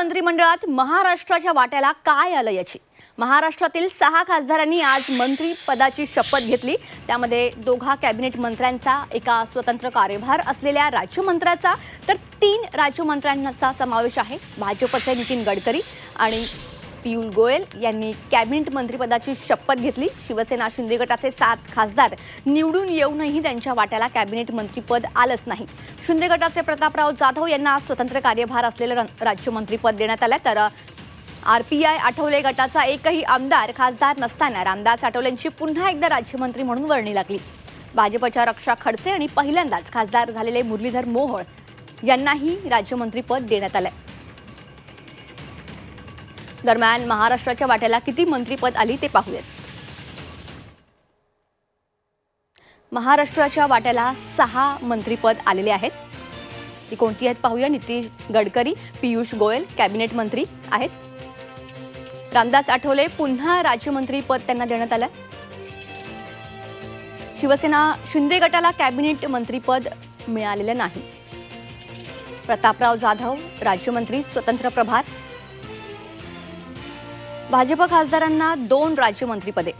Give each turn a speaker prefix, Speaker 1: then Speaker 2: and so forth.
Speaker 1: मंत्रिमंडळात महाराष्ट्राच्या वाट्याला काय आलं याची? महाराष्ट्रातील सहा खासदारांनी आज मंत्री पदाची शपथ घेतली. त्यामध्ये दोघा कॅबिनेट मंत्र्यांचा एका स्वतंत्र कार्यभार असलेल्या राज्यमंत्र्याचा तर तीन राज्यमंत्र्यांचा समावेश आहे. भाजपचे नितीन गडकरी आणि पियुष गोयल यांनी कॅबिनेट मंत्रिपदाची शपथ घेतली. शिवसेना शिंदे गटाचे सात खासदार निवडून येऊनही त्यांच्या वाट्याला कॅबिनेट मंत्रीपद आलंच नाही. शिंदे गटाचे प्रतापराव जाधव यांना स्वतंत्र कार्यभार असलेलं राज्यमंत्रीपद देण्यात आलं तर आर पी आय आठवले गटाचा एकही आमदार खासदार नसताना रामदास आठवलेंची पुन्हा एकदा राज्यमंत्री म्हणून वर्णी लागली. भाजपच्या रक्षा खडसे आणि पहिल्यांदाच खासदार झालेले मुरलीधर मोहोळ यांनाही राज्यमंत्रीपद देण्यात आलंय. दरम्यान महाराष्ट्राच्या वाट्याला किती मंत्रीपद आली ते पाहूयात. महाराष्ट्राच्या वाट्याला सहा मंत्रीपद आलेले आहेत. ती कोणती आहेत पाहूया. नितीश गडकरी पियुष गोयल कॅबिनेट मंत्री आहेत. रामदास आठवले पुन्हा राज्यमंत्री पद त्यांना देण्यात आलं शिवसेना शिंदे गटाला कॅबिनेट मंत्रीपद मिळालेलं नाही. प्रतापराव जाधव राज्यमंत्री स्वतंत्र प्रभार. भाजप खासदारांना दोन राज्यमंत्रीपदे.